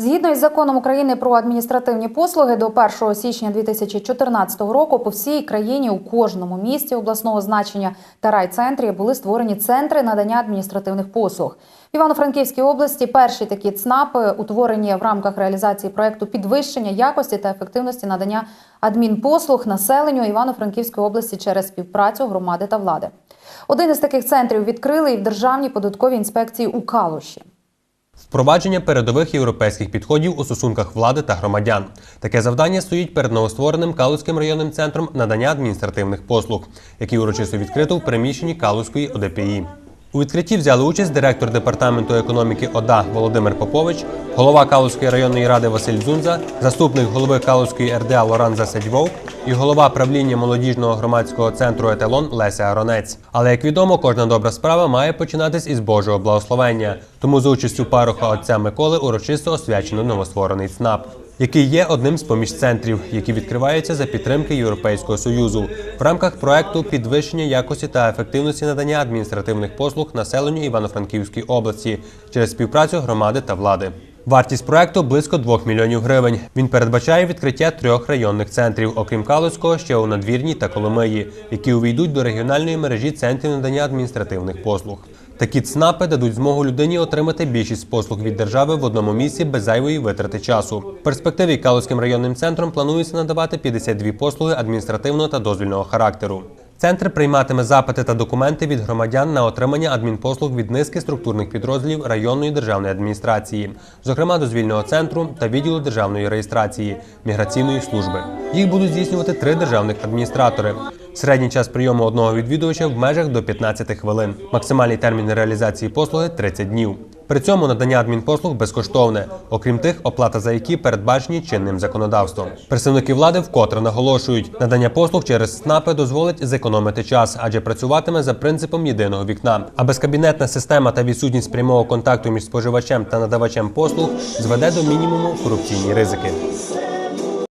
Згідно із законом України про адміністративні послуги, до 1 січня 2014 року по всій країні у кожному місті обласного значення та райцентрі були створені центри надання адміністративних послуг. В Івано-Франківській області перші такі ЦНАПи утворені в рамках реалізації проекту підвищення якості та ефективності надання адмінпослуг населенню Івано-Франківської області через співпрацю громади та влади. Один із таких центрів відкрили і в Державній податковій інспекції у Калуші. Впровадження передових європейських підходів у стосунках влади та громадян. Таке завдання стоїть перед новоствореним Калузьким районним центром надання адміністративних послуг, який урочисто відкрито в приміщенні Калузької ОДПІ. У відкритті взяли участь директор департаменту економіки ОДА Володимир Попович, голова Калузької районної ради Василь Дзунза, заступник голови Калузької РДА Лоран Засадьвовк і голова правління молодіжного громадського центру Етелон Леся Аронець. Але як відомо, кожна добра справа має починатись із Божого благословення. Тому за участю пароха отця Миколи урочисто освячено новостворений ЦНАП. Який є одним з поміж центрів, які відкриваються за підтримки Європейського союзу в рамках проекту підвищення якості та ефективності надання адміністративних послуг населенню Івано-Франківської області через співпрацю громади та влади. Вартість проекту близько 2 мільйонів гривень. Він передбачає відкриття трьох районних центрів, окрім Калуського, ще у Надвірній та Коломиї, які увійдуть до регіональної мережі центрів надання адміністративних послуг. Такі ЦНАПи дадуть змогу людині отримати більшість послуг від держави в одному місці без зайвої витрати часу. В перспективі Калузьким районним центром планується надавати 52 послуги адміністративного та дозвільного характеру. Центр прийматиме запити та документи від громадян на отримання адмінпослуг від низки структурних підрозділів районної державної адміністрації, зокрема дозвільного центру та відділу державної реєстрації міграційної служби. Їх будуть здійснювати три державних адміністратори. Середній час прийому одного відвідувача в межах до 15 хвилин. Максимальний термін реалізації послуги 30 днів. При цьому надання адмінпослуг безкоштовне, окрім тих, оплата за які передбачені чинним законодавством. Представники влади вкотре наголошують, надання послуг через СНАПи дозволить зекономити час, адже працюватиме за принципом єдиного вікна. А безкабінетна система та відсутність прямого контакту між споживачем та надавачем послуг зведе до мінімуму корупційні ризики.